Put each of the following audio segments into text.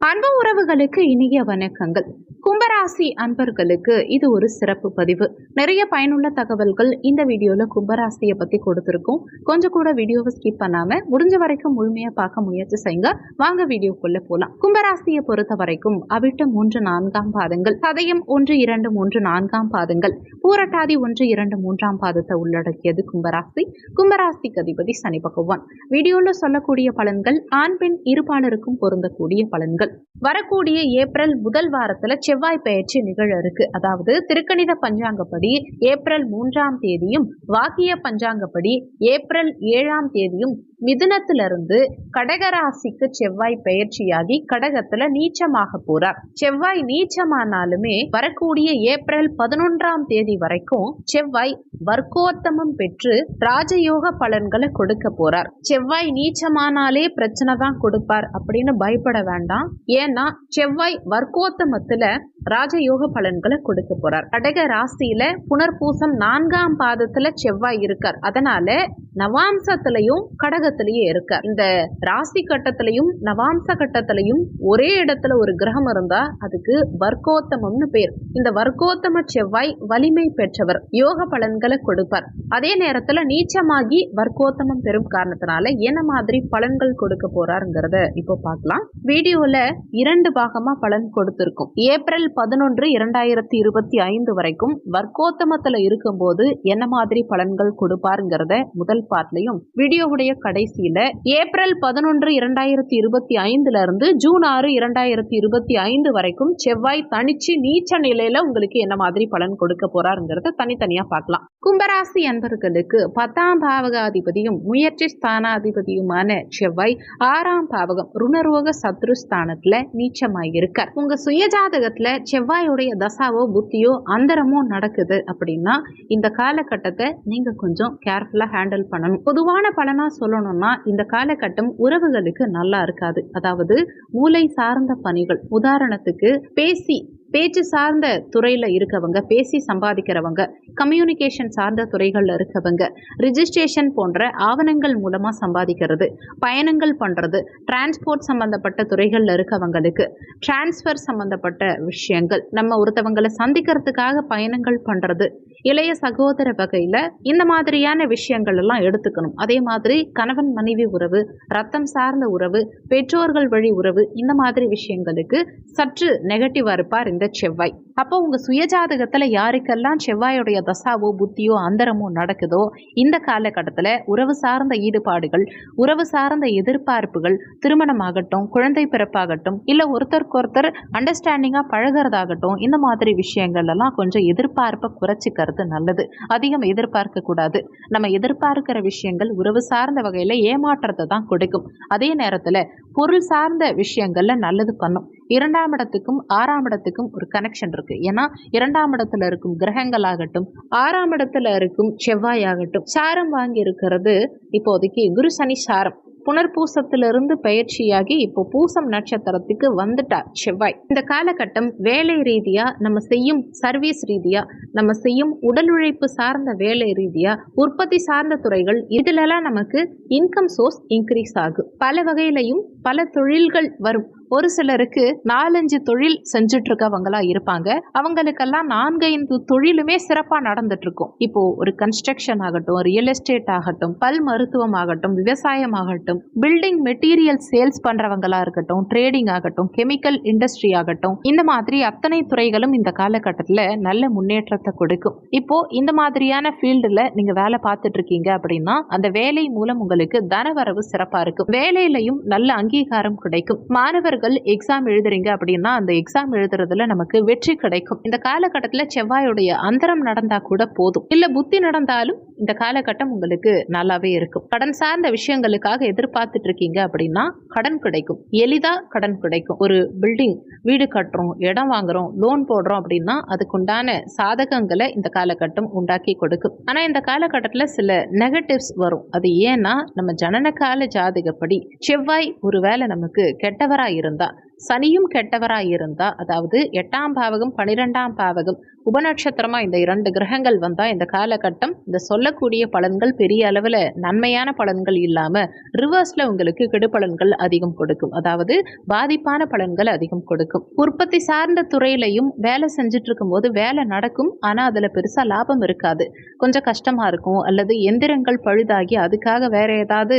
அன்பு உறவுகளுக்கு இனிய வணக்கங்கள். கும்பராசி அன்பர்களுக்கு இது ஒரு சிறப்பு பதிவு. நிறைய பயனுள்ள தகவல்கள் இந்த வீடியோல கும்பராசியை பத்தி கொடுத்துருக்கோம். கொஞ்சம் கூட வீடியோவை ஸ்கிப் பண்ணாம முடிஞ்ச வரைக்கும் முழுமையா பார்க்க முயற்சி செய்யுங்க. வாங்க வீடியோக்குள்ள போலாம். கும்பராசியை பொறுத்த வரைக்கும் அவிட்ட மூன்று நான்காம் பாதங்கள். சதயம் ஒன்று இரண்டு மூன்று நான்காம் பாதங்கள். பூரட்டாதி ஒன்று இரண்டு மூன்றாம் பாதத்தை உள்ளடக்கியது கும்பராசி. கும்பராசிக்கு அதிபதி சனி பகவான். வீடியோல சொல்லக்கூடிய பலன்கள் ஆண் பெண் இருபாலருக்கும் பொருந்தக்கூடிய பலன்கள். வரக்கூடிய ஏப்ரல் முதல் வாரத்துல செவ்வாய் பயிற்சி நிகழ இருக்கு. அதாவது திருக்கணித பஞ்சாங்கப்படி ஏப்ரல் மூன்றாம் தேதியும் வாக்கிய பஞ்சாங்கப்படி ஏப்ரல் ஏழாம் தேதியும் மிதுனத்திலிருந்து கடகராசிக்கு செவ்வாய் பெயர்ச்சியாகி கடகத்துல நீச்சமாக போறார். செவ்வாய் நீச்சமானாலுமே வரக்கூடிய ஏப்ரல் பதினொன்றாம் தேதி வரைக்கும் செவ்வாய் வர்க்கோத்தமம் பெற்று ராஜயோக பலன்களை கொடுக்க போறார். செவ்வாய் நீச்சமானாலே பிரச்சனை தான் கொடுப்பார் அப்படின்னு பயப்பட வேண்டாம். ஏன்னா செவ்வாய் வர்க்கோத்தமத்துல ராஜயோக பலன்களை கொடுக்க போறார். கடக ராசியில புனர்பூசம் நான்காம் பாதத்துல செவ்வாய் இருக்கார். அதனால நவாம்சத்திலையும் கடகத்திலையும் இருக்க. இந்த ராசி கட்டத்திலையும் நவாம்ச கட்டத்திலையும் ஒரே இடத்துல ஒரு கிரகம் இருந்தா அதுக்கு வர்க்கோத்தமம்னு பேர். இந்த வர்க்கோத்தம செவ்வாய் வலிமை பெற்றவர். யோக பலன்களை கொடுப்பார். அதே நேரத்துல நீச்சமாகி வர்க்கோத்தமம் பெறும் காரணத்தினால என்ன மாதிரி பலன்கள் கொடுக்க போறாருங்கிறத இப்போ பார்க்கலாம். வீடியோல இரண்டு பாகமா பலன் கொடுத்திருக்கும். ஏப்ரல் பதினொன்று இரண்டாயிரத்தி இருபத்தி ஐந்து வரைக்கும் வர்க்கோத்தமத்துல இருக்கும்போது என்ன மாதிரி பலன்கள் கொடுப்பாருங்கிறத முதல் பார்ட்லையும் வீடியோவுடைய கடைசியில ஏப்ரல் பதினொன்று இரண்டாயிரத்தி இருபத்தி ஐந்துல இருந்து ஜூன் ஆறு இரண்டாயிரத்தி இருபத்தி ஐந்து வரைக்கும் செவ்வாய் தனிச்சு நீச்ச நிலையில உங்களுக்கு என்ன மாதிரி பலன் கொடுக்க போறாருங்கிறத தனித்தனியா பார்க்கலாம். கும்பராசி அன்பர்களுக்கு பத்தாம் பாவகாதிபதியும் முயற்சி ஸ்தானாதிபதியுமான செவ்வாய் ஆறாம் பாவகம் ருணரோக சத்ரு ஸ்தானத்துல நீச்சமாயிருக்கார். உங்க சுயஜாதகத்துல செவ்வாயுடைய தசாவோ புத்தியோ அந்தரமோ நடக்குது அப்படின்னா இந்த காலகட்டத்தை நீங்க கொஞ்சம் கேர்ஃபுல்லா ஹேண்டில் பண்ணணும். பொதுவான பலனா சொல்லணும்னா இந்த காலகட்டம் உறவுகளுக்கு நல்லா இருக்காது. அதாவது மூளை சார்ந்த பணிகள். உதாரணத்துக்கு பேசி பேச்சு சார்ந்த துறையில் இருக்கவங்க பேசி சம்பாதிக்கிறவங்க கம்யூனிகேஷன் சார்ந்த துறைகளில் இருக்கவங்க ரிஜிஸ்ட்ரேஷன் போன்ற ஆவணங்கள் மூலமாக சம்பாதிக்கிறது பயணங்கள் பண்ணுறது டிரான்ஸ்போர்ட் சம்மந்தப்பட்ட துறைகளில் இருக்கவங்களுக்கு டிரான்ஸ்ஃபர் சம்மந்தப்பட்ட விஷயங்கள் நம்ம ஒருத்தவங்களை சந்திக்கிறதுக்காக பயணங்கள் பண்ணுறது இளைய சகோதர வகையில் இந்த மாதிரியான விஷயங்கள் எல்லாம் எடுத்துக்கணும். அதே மாதிரி கணவன் மனைவி உறவு ரத்தம் சார்ந்த உறவு பெற்றோர்கள் வழி உறவு இந்த மாதிரி விஷயங்களுக்கு சற்று நெகட்டிவாக இருப்பார் இந்த செவ்வாய். அப்போ உங்கள் சுயஜாதகத்தில் யாருக்கெல்லாம் செவ்வாயுடைய தசாவோ புத்தியோ அந்தரமோ நடக்குதோ இந்த காலகட்டத்தில் உறவு சார்ந்த ஈடுபாடுகள் உறவு சார்ந்த எதிர்பார்ப்புகள் திருமணமாகட்டும் குழந்தை பிறப்பாகட்டும் இல்லை ஒருத்தருக்கு ஒருத்தர் அண்டர்ஸ்டாண்டிங்காக பழகிறதாகட்டும் இந்த மாதிரி விஷயங்கள் எல்லாம் கொஞ்சம் எதிர்பார்ப்பை குறைச்சிக்கிறது நல்லது. அதிகம் எதிர்பார்க்க கூடாது நம்ம எதிர்பார்க்கிற விஷயங்கள் உறவு சார்ந்த வகையில் ஏமாற்றத்தை தான் கொடுக்கும். அதே நேரத்தில் பொருள் சார்ந்த விஷயங்கள்ல நல்லது பண்ணும். இரண்டாம் இடத்துக்கும் ஆறாம் இடத்துக்கும் ஒரு கனெக்ஷன் இருக்கு. ஏன்னா இரண்டாம் இடத்துல இருக்கும் கிரகங்களாகட்டும் ஆறாம் இடத்துல இருக்கும் செவ்வாய் ஆகட்டும் சாரம் வாங்கி இருக்கிறது இப்போதைக்கு குரு சனி சாரம். புனர்பூசத்திலிருந்து பயிற்சியாகி இப்போ பூசம் நட்சத்திரத்துக்கு வந்துட்டார் செவ்வாய். இந்த காலகட்டம் வேலை ரீதியாக நம்ம செய்யும் சர்வீஸ் ரீதியாக நம்ம செய்யும் உடல் உழைப்பு சார்ந்த வேலை ரீதியாக உற்பத்தி சார்ந்த துறைகள் இதிலெல்லாம் நமக்கு இன்கம் சோர்ஸ் இன்க்ரீஸ் ஆகும். பல வகையிலையும் பல தொழில்கள் வரும். ஒரு சிலருக்கு நாலஞ்சு தொழில் செஞ்சுட்டு இருக்கவங்களா இருப்பாங்க. அவங்களுக்கெல்லாம் நான்கைந்து தொழிலுமே சிறப்பாக நடந்துட்டு இருக்கும் இப்போ ஒரு கன்ஸ்ட்ரக்ஷன் ஆகட்டும் ரியல் எஸ்டேட் ஆகட்டும் பல் மருத்துவம் ஆகட்டும் விவசாயம் ஆகட்டும் பில்டிங் மெட்டீரியல் சேல்ஸ் பண்றவங்களா இருக்கட்டும் ட்ரேடிங் ஆகட்டும் கெமிக்கல் இண்டஸ்ட்ரி ஆகட்டும் இந்த மாதிரி அத்தனை துறைகளும் இந்த காலகட்டத்தில் நல்ல முன்னேற்றத்தை கொடுக்கும். இப்போ இந்த மாதிரியான ஃபீல்டில் நீங்க வேலை பார்த்துட்டு இருக்கீங்க அப்படின்னா அந்த வேலை மூலம் உங்களுக்கு தனவரவு சிறப்பா இருக்கும். வேலையிலையும் நல்ல அங்கீகாரம் கிடைக்கும். மாணவர் மாணவர்கள் எக்ஸாம் எழுதுறீங்க அப்படின்னா அந்த எக்ஸாம் எழுதுறதுல நமக்கு வெற்றி கிடைக்கும். இந்த காலகட்டத்தில் செவ்வாயுடைய அந்தரம் நடந்தா கூட போதும். இல்ல புத்தி நடந்தாலும் இந்த காலகட்டம் உங்களுக்கு நல்லாவே இருக்கும். கடன் சார்ந்த விஷயங்களுக்காக எதிர்பார்த்துட்டு இருக்கீங்க அப்படின்னா கடன் கிடைக்கும். எளிதா கடன் கிடைக்கும். ஒரு பில்டிங் வீடு கட்டுறோம் இடம் வாங்குறோம் லோன் போடுறோம் அப்படின்னா அதுக்குண்டான சாதகங்களை இந்த காலகட்டம் உண்டாக்கி கொடுக்கும். ஆனா இந்த காலகட்டத்தில் சில நெகட்டிவ்ஸ் வரும். அது ஏன்னா நம்ம ஜனன கால ஜாதகப்படி செவ்வாய் ஒருவேளை நமக்கு கெட்டவரா இருந்தா சனியும் கெட்டவராய் இருந்தா அதாவது எட்டாம் பாவகம் பனிரெண்டாம் பாவகம் உபநட்சத்திரமா இந்த இரண்டு கிரகங்கள் வந்தா இந்த காலகட்டம் இந்த சொல்லக்கூடிய பலன்கள் பெரிய அளவில் நன்மையான பலன்கள் இல்லாம ரிவர்ஸ்ல உங்களுக்கு கெடுபலன்கள் அதிகம் கொடுக்கும். அதாவது பாதிப்பான பலன்கள் அதிகம் கொடுக்கும். உற்பத்தி சார்ந்த துறையிலையும் வேலை செஞ்சுட்டு இருக்கும்போது வேலை நடக்கும் ஆனா அதுல பெருசா லாபம் இருக்காது. கொஞ்சம் கஷ்டமா இருக்கும் அல்லது எந்திரங்கள் பழுதாகி அதுக்காக வேற ஏதாவது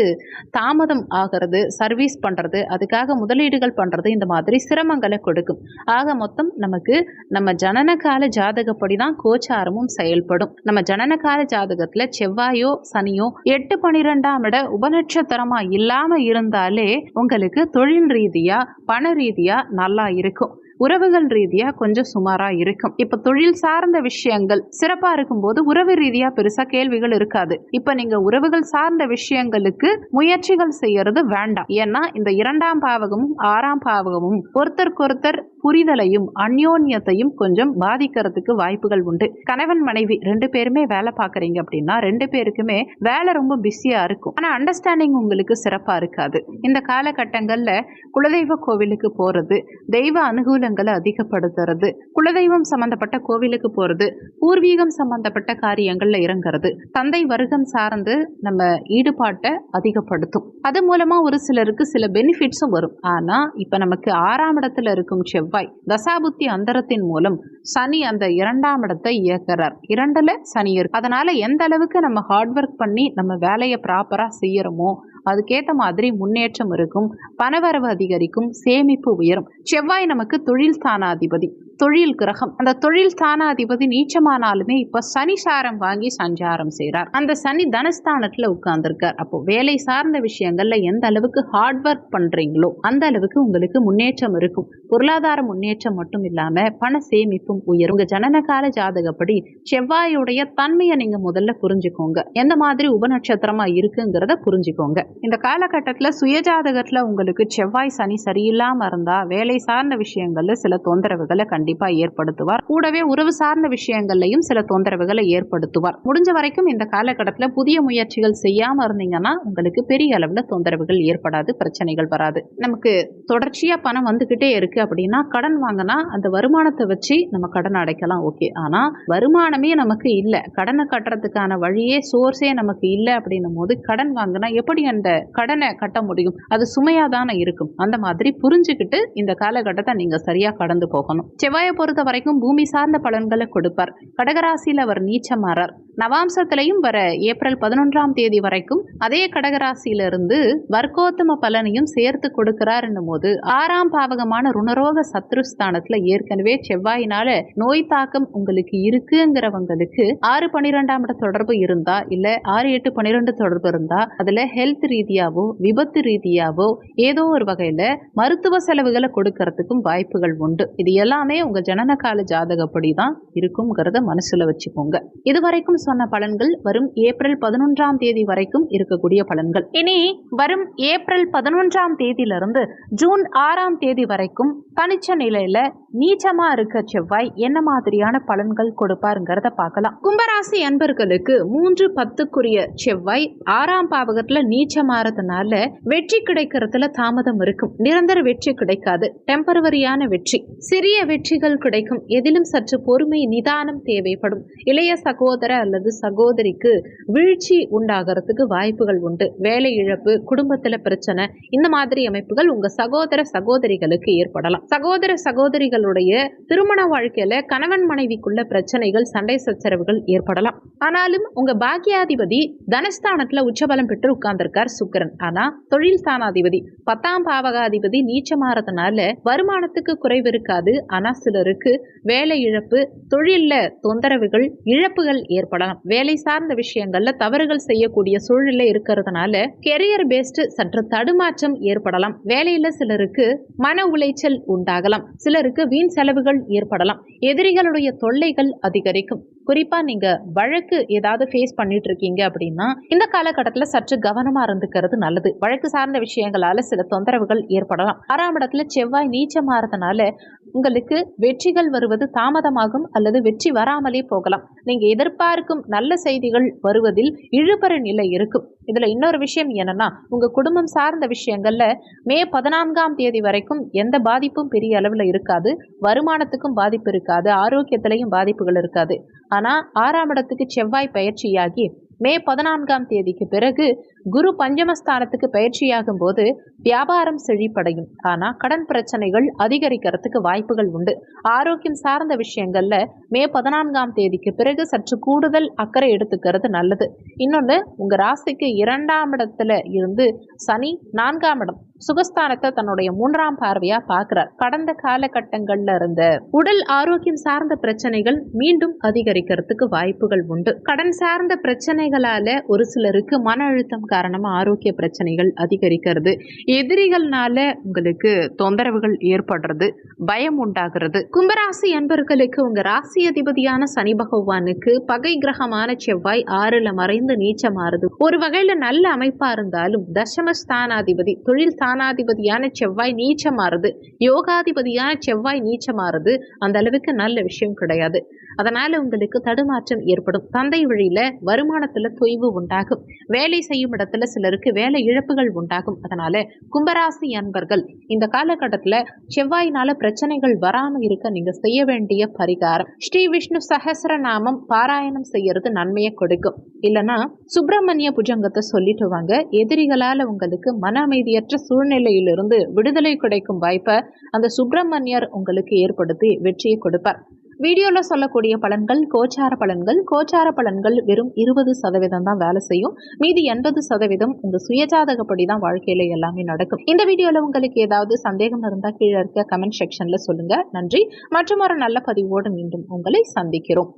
தாமதம் ஆகிறது சர்வீஸ் பண்றது அதுக்காக முதலீடுகள் பண்றது இந்த மாதிரி சிரமங்களை கொடுக்கும். ஆக மொத்தம் நமக்கு நம்ம ஜனனகால ஜாதகப்படி தான் கோச்சாரமும் செயல்படும். நம்ம ஜனனகால ஜாதகத்தில் செவ்வாயோ சனியோ எட்டு பனிரெண்டாம் இட உபநட்சத்திரமா இல்லாமல் இருந்தாலே உங்களுக்கு தொழில் ரீதியாக பண ரீதியாக நல்லா இருக்கும். உறவுகள் ரீதியாக கொஞ்சம் சுமாராக இருக்கும். இப்போ தொழில் சார்ந்த விஷயங்கள் சிறப்பாக இருக்கும்போது உறவு ரீதியாக பெருசாக கேள்விகள் இருக்காது. இப்போ நீங்கள் உறவுகள் சார்ந்த விஷயங்களுக்கு முயற்சிகள் செய்யறது வேண்டாம். ஏன்னா இந்த இரண்டாம் பாவகமும் ஆறாம் பாவகமும் ஒருத்தருக்கொருத்தர் புரிதலையும் அந்யோன்யத்தையும் கொஞ்சம் பாதிக்கிறதுக்கு வாய்ப்புகள் உண்டு. கணவன் மனைவி ரெண்டு பேருமே வேலை பார்க்குறீங்க அப்படின்னா ரெண்டு பேருக்குமே வேலை ரொம்ப பிஸியா இருக்கும். ஆனா அண்டர்ஸ்டாண்டிங் உங்களுக்கு சிறப்பா இருக்காது. இந்த காலகட்டங்கள்ல குலதெய்வ கோவிலுக்கு போறது தெய்வ அனுகூலங்களை அதிகப்படுத்துறது குலதெய்வம் சம்பந்தப்பட்ட கோவிலுக்கு போறது பூர்வீகம் சம்பந்தப்பட்ட காரியங்கள்ல இறங்குறது தந்தை வருகம் சார்ந்து நம்ம ஈடுபாட்டை அதிகப்படுத்தும். அது மூலமா ஒரு சிலருக்கு சில பெனிஃபிட்ஸும் வரும். ஆனா இப்ப நமக்கு ஆறாம் இடத்துல இருக்கும் செவ்வாய் தசாபுத்தி அந்தரத்தின் மூலம் சனி அந்த இரண்டாம் இடத்தை இயக்குறார். இரண்டுல சனி இருக்கு. அதனால எந்த அளவுக்கு நம்ம ஹார்ட் ஒர்க் பண்ணி நம்ம வேலையை ப்ராப்பரா செய்யறோமோ அதுக்கேற்ற மாதிரி முன்னேற்றம் இருக்கும் பணவரவு அதிகரிக்கும் சேமிப்பு உயரும். செவ்வாய் நமக்கு தொழில் ஸ்தானாதிபதி தொழில் கிரகம். அந்த தொழில் ஸ்தானாதிபதி நீச்சமானாலுமே இப்ப சனி சாரம் வாங்கி சஞ்சாரம் செய்கிறார் அந்த சனி தனஸ்தானத்துல உட்கார்ந்துருக்கார். அப்போ வேலை சார்ந்த விஷயங்கள்ல எந்த அளவுக்கு ஹார்ட் ஒர்க் பண்றீங்களோ அந்த அளவுக்கு உங்களுக்கு முன்னேற்றம் இருக்கும். பொருளாதார முன்னேற்றம் மட்டும் இல்லாம பண சேமிப்பும் உயரும். உங்க ஜனனகால ஜாதகப்படி செவ்வாயுடைய தன்மையை நீங்க முதல்ல புரிஞ்சுக்கோங்க. எந்த மாதிரி உபநட்சத்திரமா இருக்குங்கிறத புரிஞ்சுக்கோங்க. இந்த காலகட்டத்தில் சுயஜாதகத்தில் உங்களுக்கு செவ்வாய் சனி சரியில்லாமல் இருந்தால் வேலை சார்ந்த விஷயங்களில் சில தொந்தரவுகளை கண்டிப்பாக ஏற்படுத்துவார். கூடவே உறவு சார்ந்த விஷயங்கள்லையும் சில தொந்தரவுகளை ஏற்படுத்துவார். முடிஞ்ச வரைக்கும் இந்த காலகட்டத்தில் புதிய முயற்சிகள் செய்யாமல் இருந்தீங்கன்னா உங்களுக்கு பெரிய அளவில் தொந்தரவுகள் ஏற்படாது பிரச்சனைகள் வராது. நமக்கு தொடர்ச்சியாக பணம் வந்துக்கிட்டே இருக்குது அப்படின்னா கடன் வாங்கினா அந்த வருமானத்தை வச்சு நம்ம கடன் அடைக்கலாம் ஓகே. ஆனால் வருமானமே நமக்கு இல்லை. கடனை கட்டுறதுக்கான வழியே சோர்ஸே நமக்கு இல்லை அப்படின்னும் போது கடன் வாங்கினா எப்படி அந்த கடனை கட்ட முடியும். அது சுமையா தானே இருக்கும். அந்த மாதிரி புரிஞ்சுக்கிட்டு இந்த காலகட்டத்தை நீங்க சரியா கடந்து போகணும். செவ்வாயை பொறுத்த வரைக்கும் பூமி சார்ந்த பலன்களை கொடுப்பார். கடகராசியில் அவர் நீச்சமாறார். நவாம்சத்திலையும் வர ஏப்ரல் பதினொன்றாம் தேதி வரைக்கும் அதே கடகராசியிலிருந்து வர்க்கோத்தம பலனையும் சேர்த்து கொடுக்கிறார் போது ஆறாம் பாவகமான ருணரோக சத்ருஸ்தானத்துல ஏற்கனவே செவ்வாயினால நோய் தாக்கம் உங்களுக்கு இருக்குங்கிறவங்களுக்கு ஆறு பன்னிரெண்டாம் இட தொடர்பு இருந்தா இல்ல ஆறு எட்டு பன்னிரெண்டு தொடர்பு இருந்தா அதுல ஹெல்த் ரீதியாவோ விபத்து ரீதியாவோ ஏதோ ஒரு வகையில மருத்துவ செலவுகளை கொடுக்கறதுக்கும் வாய்ப்புகள் உண்டு. இது எல்லாமே உங்க ஜனனகால ஜாதகப்படி தான் இருக்குங்கிறத மனசுல வச்சுக்கோங்க. இதுவரைக்கும் சொன்ன பலன்கள் வரும் ஏப்ரல் பதினொன்றாம் தேதி வரைக்கும் இருக்கக்கூடிய பலன்கள். இனி வரும் ஏப்ரல் பதினொன்றாம் தேதியிலிருந்து ஜூன் ஆறாம் தேதி வரைக்கும் தனிச்ச நிலையில நீச்சமா இருக்க செவ்வாய் என்ன மாதிரியான பலன்கள் கொடுப்பாருங்கிறத பார்க்கலாம். கும்பராசி அன்பர்களுக்கு மூன்று பத்துக்குரிய செவ்வாய் ஆறாம் பாவகத்துல நீச்சமாறதுனால வெற்றி கிடைக்கிறதுல தாமதம் இருக்கும். நிரந்தர வெற்றி கிடைக்காது. டெம்பரவரியான வெற்றி. சிறிய வெற்றிகள் கிடைக்கும். எதிலும் சற்று பொறுமை நிதானம் தேவைப்படும். இளைய சகோதர அல்லது சகோதரிக்கு வீழ்ச்சி உண்டாகிறதுக்கு வாய்ப்புகள் உண்டு. வேலை இழப்பு குடும்பத்துல பிரச்சனை இந்த மாதிரி அமைப்புகள் உங்க சகோதர சகோதரிகளுக்கு ஏற்படலாம். சகோதர சகோதரிகளுடைய திருமண வாழ்க்கையில கணவன் மனைவிக்குள்ள பிரச்சனைகள் சண்டை சச்சரவுகள் ஏற்படலாம். ஆனாலும் உங்க பாக்கியாதிபதி தனஸ்தானத்துல உச்சபலம் பெற்று உட்கார்ந்திருக்கார் சுக்கரன். ஆனா தொழில் ஸ்தானாதிபதி பத்தாம் பாவகாதிபதி நீச்சமாறதுனால வருமானத்துக்கு குறைவு இருக்காது. ஆனா சிலருக்கு வேலை இழப்பு தொழில்ல தொந்தரவுகள் இழப்புகள் ஏற்படலாம். வேலை சார்ந்த விஷயங்கள்ல தவறுகள் செய்யக்கூடிய சூழ்நிலை இருக்கிறதுனால கெரியர் பேஸ்டு சற்று தடுமாற்றம் ஏற்படலாம். வேலையில சிலருக்கு மன உளைச்சல் உண்டாகலாம். சிலருக்கு வீண் செலவுகள் ஏற்படலாம். எதிரிகளுடைய தொல்லைகள் அதிகரிக்கும். குறிப்பா நீங்க வழக்கு ஏதாவது ஃபேஸ் பண்ணிட்டு இருக்கீங்க அப்படின்னா இந்த காலகட்டத்தில் சற்று கவனமா இருந்துக்கிறது நல்லது. வழக்கு சார்ந்த விஷயங்களால சில தொந்தரவுகள் ஏற்படலாம். ஆறாம் இடத்துல செவ்வாய் நீச்சமாறதுனால உங்களுக்கு வெற்றிகள் வருவது தாமதமாகும் அல்லது வெற்றி வராமலே போகலாம். நீங்க எதிர்பார்க்கும் நல்ல செய்திகள் வருவதில் இழுபற நிலை இருக்கும். இதுல இன்னொரு விஷயம் என்னன்னா உங்க குடும்பம் சார்ந்த விஷயங்கள்ல மே பதினான்காம் தேதி வரைக்கும் எந்த பாதிப்பும் பெரிய அளவில் இருக்காது. வருமானத்துக்கும் பாதிப்பு இருக்காது. ஆரோக்கியத்திலையும் பாதிப்புகள் இருக்காது. ஆனா ஆறாம் இடத்துக்கு செவ்வாய் பயிற்சியாகி மே பதினான்காம் தேதிக்கு பிறகு குரு பஞ்சமஸ்தானத்துக்கு பயிற்சியாகும் போது வியாபாரம் செழிப்படையும். ஆனால் கடன் பிரச்சனைகள் அதிகரிக்கிறதுக்கு வாய்ப்புகள் உண்டு. ஆரோக்கியம் சார்ந்த விஷயங்கள்ல மே பதினான்காம் தேதிக்கு பிறகு சற்று கூடுதல் அக்கறை எடுத்துக்கிறது நல்லது. இன்னொன்று உங்கள் ராசிக்கு இரண்டாம் இடத்துல இருந்து சனி நான்காம் இடம் சுகஸ்தானத்தை தன்னுடைய மூன்றாம் பார்வையா பார்க்கிறார். கடந்த காலகட்டங்கள்ல இருந்த உடல் ஆரோக்கியம் சார்ந்த பிரச்சனைகள் மீண்டும் அதிகரிக்கிறதுக்கு வாய்ப்புகள் உண்டு. கடன் சார்ந்த பிரச்சனைகளால ஒரு சிலருக்கு மன அழுத்தம் காரணமாக ஆரோக்கிய பிரச்சனைகள் அதிகரிக்கிறது. எதிரிகள்னால உங்களுக்கு தொந்தரவுகள் ஏற்படுறது பயம் உண்டாகிறது. கும்பராசி அன்பர்களுக்கு உங்க ராசி அதிபதியான சனி பகவானுக்கு பகை கிரகமான செவ்வாய் ஆறுல மறைந்து நீச்சமாறுது. ஒரு வகையில நல்ல அமைப்பா இருந்தாலும் தசம ஸ்தானாதிபதி தொழில் ஸ்தானாதிபதியான செவ்வாய் நீச்சமாறுது. யோகாதிபதியான செவ்வாய் நீச்சமாறுது. அந்த அளவுக்கு நல்ல விஷயம் கிடையாது. அதனால உங்களுக்கு தடுமாற்றம் ஏற்படும். தந்தை வழியில வருமானத்துல தொய்வு உண்டாகும். வேலை செய்யும் இடத்துல சிலருக்கு வேலை இழப்புகள் உண்டாகும். அதனால கும்பராசி அன்பர்கள் இந்த காலகட்டத்துல செவ்வாயினால பிரச்சனைகள் வராம இருக்க நீங்க செய்ய வேண்டிய பரிகாரம். ஸ்ரீ விஷ்ணு சகசரநாமம் பாராயணம் செய்யறது நன்மையை கொடுக்கும். இல்லனா சுப்பிரமணிய புஜங்கத்தை சொல்லிட்டு வாங்க. எதிரிகளால உங்களுக்கு மன அமைதியற்ற சூழ்நிலையிலிருந்து விடுதலை கிடைக்கும் வாய்ப்பை அந்த சுப்பிரமணியர் உங்களுக்கு ஏற்படுத்தி வெற்றியை கொடுப்பார். வீடியோவில் சொல்லக்கூடிய பலன்கள் கோச்சார பலன்கள். கோச்சார பலன்கள் வெறும் இருபது சதவீதம் தான் வேலை செய்யும். மீதி எண்பது சதவீதம் உங்கள் சுயஜாதகப்படி தான் வாழ்க்கையில் எல்லாமே நடக்கும். இந்த வீடியோவில் உங்களுக்கு ஏதாவது சந்தேகம் இருந்தால் கீழே இருக்க கமெண்ட் செக்ஷனில் சொல்லுங்கள் நன்றி. மற்றும் ஒரு நல்ல பதிவோடு மீண்டும் உங்களை சந்திக்கிறோம்.